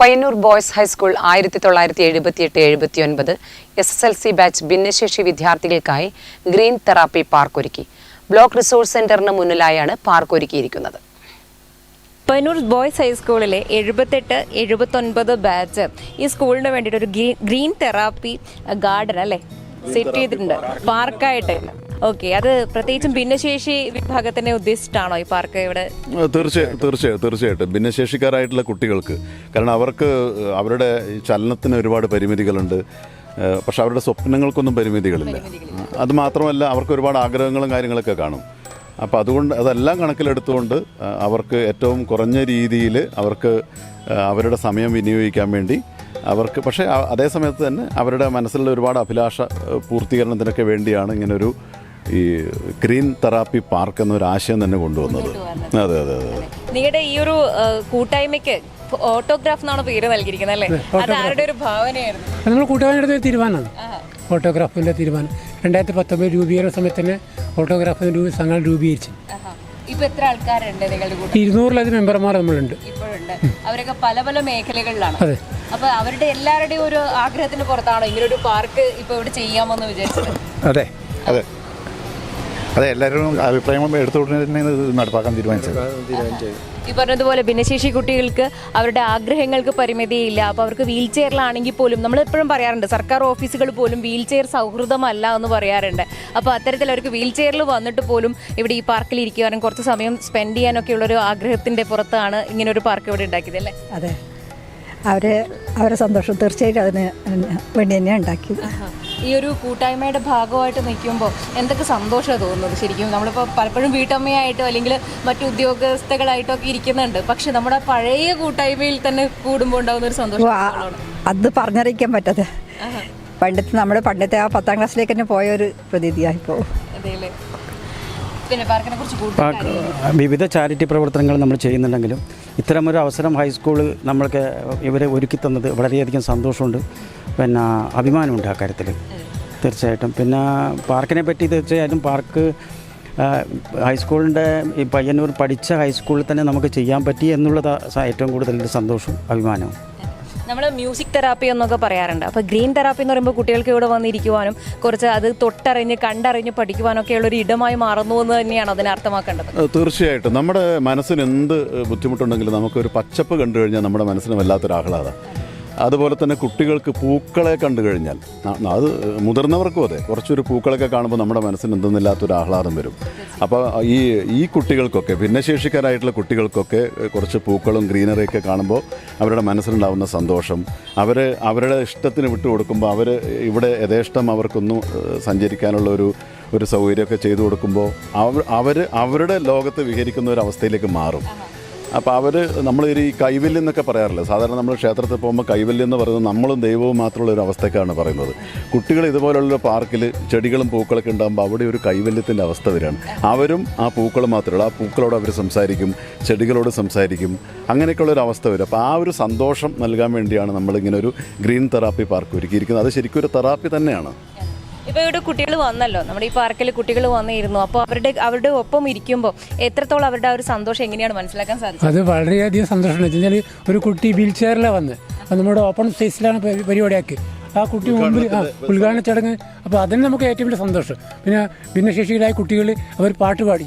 Payyanur boys high school ആയിരത്തി തൊള്ളായിരത്തി എഴുപത്തിയെട്ട് എഴുപത്തിയൊൻപത് S S L C batch ഭിന്നശേഷി വിദ്യാർത്ഥികൾക്കായി ഗ്രീൻ തെറാപ്പി പാർക്ക് ഒരുക്കി ബ്ലോക്ക് റിസോഴ്സ് സെന്ററിന് മുന്നിലായാണ് പാർക്ക് ഒരുക്കിയിരിക്കുന്നത് പയ്യന്നൂർ ബോയ്സ് ഹൈസ്കൂളിലെ എഴുപത്തെട്ട് എഴുപത്തൊൻപത് ബാച്ച് ഈ സ്കൂളിന് വേണ്ടിയിട്ട് ഒരു ഗ്രീൻ തെറാപ്പി ഗാർഡൻ അല്ലേ? സെറ്റ് ചെയ്തിട്ടുണ്ട്. പാർക്കായിട്ട്. ഓക്കെ അത് പ്രത്യേകിച്ചും ഭിന്നശേഷി വിഭാഗത്തിനെ ഉദ്ദേശിച്ചിട്ടാണോ ഈ പാർക്ക് ഇവിടെ? തീർച്ചയായും തീർച്ചയായും തീർച്ചയായിട്ടും. ഭിന്നശേഷിക്കാരായിട്ടുള്ള കുട്ടികൾക്ക് കാരണം അവർക്ക് അവരുടെ ചലനത്തിന് ഒരുപാട് പരിമിതികളുണ്ട്. പക്ഷെ അവരുടെ സ്വപ്നങ്ങൾക്കൊന്നും പരിമിതികളില്ല. അത് മാത്രമല്ല അവർക്ക് ഒരുപാട് ആഗ്രഹങ്ങളും കാര്യങ്ങളൊക്കെ കാണും. അപ്പോൾ അതുകൊണ്ട് അതെല്ലാം കണക്കിലെടുത്തുകൊണ്ട് അവർക്ക് ഏറ്റവും കുറഞ്ഞ രീതിയിൽ അവർക്ക് അവരുടെ സമയം വിനിയോഗിക്കാൻ വേണ്ടി അവർക്ക് പക്ഷേ അതേ സമയത്ത് തന്നെ അവരുടെ മനസ്സിലുള്ള ഒരുപാട് അഭിലാഷ പൂർത്തീകരണത്തിനൊക്കെ വേണ്ടിയാണ് ഇങ്ങനൊരു ഈ ഗ്രീൻ തെറാപ്പി പാർക്ക് എന്നൊരു ആശയം തന്നെ കൊണ്ടുവന്നത്. അതെ അതെ അതെ. നിങ്ങളുടെ ഈ ഒരു കൂട്ടായ്മയ്ക്ക് ഓട്ടോഗ്രാഫ് എന്നാണ് പേര് നൽകിയിരിക്കുന്നത് അല്ലേ? അത് ആരുടെ ഒരു ഭാവനയായിരുന്നു? നമ്മൾ കൂട്ടുകാരുടെ അടുത്ത് തീരുമാനമാണ്. ഫോട്ടോഗ്രാഫിന്റെ തീരുമാനം. രണ്ടായിരത്തി പത്തൊമ്പത് രൂപീകരണ സമയത്ത് തന്നെ ഫോട്ടോഗ്രാഫിന്റെ രൂപ സംഘം രൂപീകരിച്ചു. ആഹാ. ഇപ്പൊ എത്ര ആൾക്കാരുണ്ട് നിങ്ങളുടെ കൂടെ ഇരുന്നൂറിലധികം മെമ്പർമാർ നമ്മളുണ്ട്. ഇപ്പോഴുണ്ട്. അവരൊക്കെ പല പല മേഖലകളിലാണ്. അതെ. അപ്പൊ അവരുടെ എല്ലാവരുടെയും ഒരു ആഗ്രഹത്തിന് പുറത്താണോ ഇങ്ങനെ ഒരു പാർക്ക് ഇപ്പൊ ഇവിടെ ചെയ്യാമെന്ന് വിചാരിച്ചത്? അതെ. അതെ. അതെ എല്ലാവരും അഭിപ്രായം എടുത്തുകൊണ്ട് തന്നെ ഇത് നടപ്പാക്കാൻ തീരുമാനിച്ചത്. ഈ പറഞ്ഞതുപോലെ ഭിന്നശേഷി കുട്ടികൾക്ക് അവരുടെ ആഗ്രഹങ്ങൾക്ക് പരിമിതിയില്ല. അപ്പോൾ അവർക്ക് വീൽ ചെയറിലാണെങ്കിൽ പോലും നമ്മൾ എപ്പോഴും പറയാറുണ്ട് സർക്കാർ ഓഫീസുകൾ പോലും വീൽ ചെയർ സൗഹൃദമല്ല എന്ന് പറയാറുണ്ട്. അപ്പോൾ അത്തരത്തിൽ അവർക്ക് വീൽ ചെയറിൽ വന്നിട്ട് പോലും ഇവിടെ ഈ പാർക്കിൽ ഇരിക്കുവാനും കുറച്ച് സമയം സ്പെൻഡ് ചെയ്യാനൊക്കെ ഉള്ളൊരു ആഗ്രഹത്തിന്റെ പുറത്താണ് ഇങ്ങനെ ഒരു പാർക്ക് ഇവിടെ ഉണ്ടാക്കിയത് അല്ലേ? അതെ. അവരെ അവരെ സന്തോഷം തീർച്ചയായിട്ടും അതിന് വേണ്ടി തന്നെയാണ് ഉണ്ടാക്കിയത് ഈ ഒരു കൂട്ടായ്മയുടെ ഭാഗമായിട്ട് നിൽക്കുമ്പോൾ എന്തൊക്കെ സന്തോഷം തോന്നുന്നത്? ശരിക്കും നമ്മളിപ്പോൾ പലപ്പോഴും വീട്ടമ്മയായിട്ടോ അല്ലെങ്കിൽ മറ്റു ഉദ്യോഗസ്ഥകളായിട്ടോ ഒക്കെ ഇരിക്കുന്നുണ്ട്. പക്ഷെ നമ്മുടെ പഴയ കൂട്ടായ്മയിൽ തന്നെ കൂടുമ്പോൾ ഉണ്ടാകുന്ന ഒരു സന്തോഷം അത് പറഞ്ഞറിയിക്കാൻ പറ്റത് പണ്ടത്തെ നമ്മുടെ പണ്ടത്തെ ആ പത്താം ക്ലാസ്സിലേക്ക് തന്നെ പോയ ഒരു കുറിച്ച് കൂടുതൽ വിവിധ ചാരിറ്റി പ്രവർത്തനങ്ങൾ നമ്മൾ ചെയ്യുന്നുണ്ടെങ്കിലും ഇത്തരമൊരു അവസരം ഹൈസ്കൂളിൽ നമ്മൾക്ക് ഇവരെ ഒരുക്കി തന്നത് വളരെയധികം സന്തോഷമുണ്ട്. പിന്നെ അഭിമാനമുണ്ട് ആ കാര്യത്തിൽ. തീർച്ചയായിട്ടും. പിന്നെ പാർക്കിനെ പറ്റി തീർച്ചയായിട്ടും പാർക്ക് ഹൈസ്കൂളിന്റെ ഈ പയ്യന്നൂർ പഠിച്ച ഹൈസ്കൂളിൽ തന്നെ നമുക്ക് ചെയ്യാൻ പറ്റി എന്നുള്ളത് ഏറ്റവും കൂടുതൽ സന്തോഷവും അഭിമാനവും. നമ്മൾ മ്യൂസിക് തെറാപ്പി എന്നൊക്കെ പറയാറുണ്ട്. അപ്പോൾ ഗ്രീൻ തെറാപ്പി എന്ന് പറയുമ്പോൾ കുട്ടികൾക്ക് ഇവിടെ വന്നിരിക്കുവാനും കുറച്ച് അത് തൊട്ടറിഞ്ഞ് കണ്ടറിഞ്ഞ് പഠിക്കുവാനൊക്കെ ഉള്ളൊരു ഇടമായി മാറുന്നു എന്ന് തന്നെയാണ് അതിനെ അർത്ഥമാക്കേണ്ടത്. തീർച്ചയായിട്ടും. നമ്മുടെ മനസ്സിന് എന്ത് ബുദ്ധിമുട്ടുണ്ടെങ്കിലും നമുക്കൊരു പച്ചപ്പ് കണ്ടു കഴിഞ്ഞാൽ നമ്മുടെ മനസ്സിന് വല്ലാത്തൊരു ആഹ്ലാദം. അതുപോലെ തന്നെ കുട്ടികൾക്ക് പൂക്കളെ കണ്ടു കഴിഞ്ഞാൽ അത് മുതിർന്നവർക്കും അതെ. കുറച്ചൊരു പൂക്കളൊക്കെ കാണുമ്പോൾ നമ്മുടെ മനസ്സിന് എന്തെന്നില്ലാത്തൊരു ആഹ്ലാദം വരും. അപ്പോൾ ഈ ഈ കുട്ടികൾക്കൊക്കെ ഭിന്നശേഷിക്കാരായിട്ടുള്ള കുട്ടികൾക്കൊക്കെ കുറച്ച് പൂക്കളും ഗ്രീനറിയൊക്കെ കാണുമ്പോൾ അവരുടെ മനസ്സിലുണ്ടാവുന്ന സന്തോഷം അവർ അവരുടെ ഇഷ്ടത്തിന് വിട്ടു കൊടുക്കുമ്പോൾ അവർ ഇവിടെ യഥേഷ്ടം അവർക്കൊന്നും സഞ്ചരിക്കാനുള്ള ഒരു ഒരു സൗകര്യമൊക്കെ ചെയ്തു കൊടുക്കുമ്പോൾ അവർ അവർ അവരുടെ ലോകത്ത് വിഹരിക്കുന്ന ഒരു അവസ്ഥയിലേക്ക് മാറും. അപ്പോൾ അവർ നമ്മൾ ഈ കൈവല്യം എന്നൊക്കെ പറയാറില്ല? സാധാരണ നമ്മൾ ക്ഷേത്രത്തിൽ പോകുമ്പോൾ കൈവല്യം എന്ന് പറയുന്നത് നമ്മളും ദൈവവും മാത്രമുള്ള ഒരു അവസ്ഥയ്ക്കാണ് പറയുന്നത്. കുട്ടികൾ ഇതുപോലുള്ള പാർക്കിൽ ചെടികളും പൂക്കളൊക്കെ ഉണ്ടാകുമ്പോൾ അവിടെ ഒരു കൈവല്യത്തിന്റെ അവസ്ഥ വരികയാണ്. അവരും ആ പൂക്കൾ മാത്രമല്ല ആ പൂക്കളോട് അവർ സംസാരിക്കും ചെടികളോട് സംസാരിക്കും അങ്ങനെയൊക്കെയുള്ള ഒരു അവസ്ഥ വരും. അപ്പോൾ ആ ഒരു സന്തോഷം നൽകാൻ വേണ്ടിയാണ് നമ്മളിങ്ങനെ ഒരു ഗ്രീൻ തെറാപ്പി പാർക്ക് ഒരുക്കിയിരിക്കുന്നത്. അത് ശരിക്കും ഒരു തെറാപ്പി തന്നെയാണ്. ഇപ്പോൾ ഇവിടെ കുട്ടികൾ വന്നല്ലോ. നമ്മുടെ ഈ പാർക്കിൽ കുട്ടികൾ വന്നിരുന്നു. അപ്പോൾ അവരുടെ അവരുടെ ഒപ്പം ഇരിക്കുമ്പോൾ എത്രത്തോളം അവരുടെ ആ ഒരു സന്തോഷം എങ്ങനെയാണ് മനസ്സിലാക്കാൻ സാധിച്ചത്? അത് വളരെയധികം സന്തോഷമാണ്. വെച്ചാൽ ഒരു കുട്ടി വീൽ ചെയറിലാണ് വന്ന്. അത് നമ്മുടെ ഓപ്പൺ സ്പേസിലാണ് പരി- പരിപാടിയാക്കി. ആ കുട്ടി മുമ്പിൽ ആ ഉദ്ഘാടന ചടങ്ങ്. അപ്പോൾ അതിന് നമുക്ക് ഏറ്റവും വലിയ സന്തോഷം. പിന്നെ ഭിന്നശേഷികളായ കുട്ടികൾ അവർ പാട്ട് പാടി.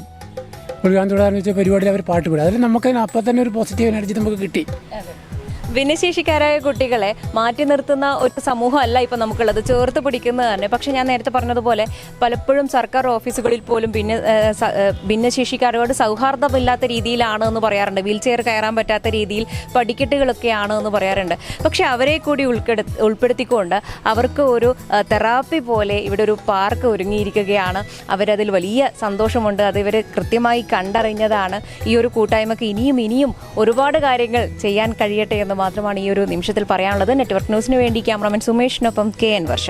ഉദ്ഘാടനം തുടർന്ന് വെച്ച പരിപാടിയിൽ അവർ പാട്ട് പാടി. അതിൽ നമുക്ക് അപ്പം തന്നെ ഒരു പോസിറ്റീവ് എനർജി നമുക്ക് കിട്ടി. ഭിന്നശേഷിക്കാരായ കുട്ടികളെ മാറ്റി നിർത്തുന്ന ഒരു സമൂഹമല്ല ഇപ്പം നമുക്കുള്ളത്. ചേർത്ത് പിടിക്കുന്നത് തന്നെ. പക്ഷെ ഞാൻ നേരത്തെ പറഞ്ഞതുപോലെ പലപ്പോഴും സർക്കാർ ഓഫീസുകളിൽ പോലും ഭിന്ന ഭിന്നശേഷിക്കാരോട് സൗഹാർദ്ദമില്ലാത്ത രീതിയിലാണ് എന്ന് പറയാറുണ്ട്. വീൽ ചെയർ കയറാൻ പറ്റാത്ത രീതിയിൽ പടിക്കെട്ടുകളൊക്കെയാണ് എന്ന് പറയാറുണ്ട്. പക്ഷെ അവരെ കൂടി ഉൾപ്പെടു ഉൾപ്പെടുത്തിക്കൊണ്ട് അവർക്ക് ഒരു തെറാപ്പി പോലെ ഇവിടെ ഒരു പാർക്ക് ഒരുങ്ങിയിരിക്കുകയാണ്. അവരതിൽ വലിയ സന്തോഷമുണ്ട്. അത് ഇവർ കൃത്യമായി കണ്ടറിഞ്ഞതാണ് ഈ ഒരു കൂട്ടായ്മക്ക് ഇനിയും ഇനിയും ഒരുപാട് കാര്യങ്ങൾ ചെയ്യാൻ കഴിയട്ടെ എന്ന് മാത്രമാണ് ഈ ഒരു നിമിഷത്തിൽ പറയാനുള്ളത്. നെറ്റ്വർക്ക് ന്യൂസിന് വേണ്ടി ക്യാമറാമാൻ സുമേഷിനൊപ്പം കെ എൻ വർഷ.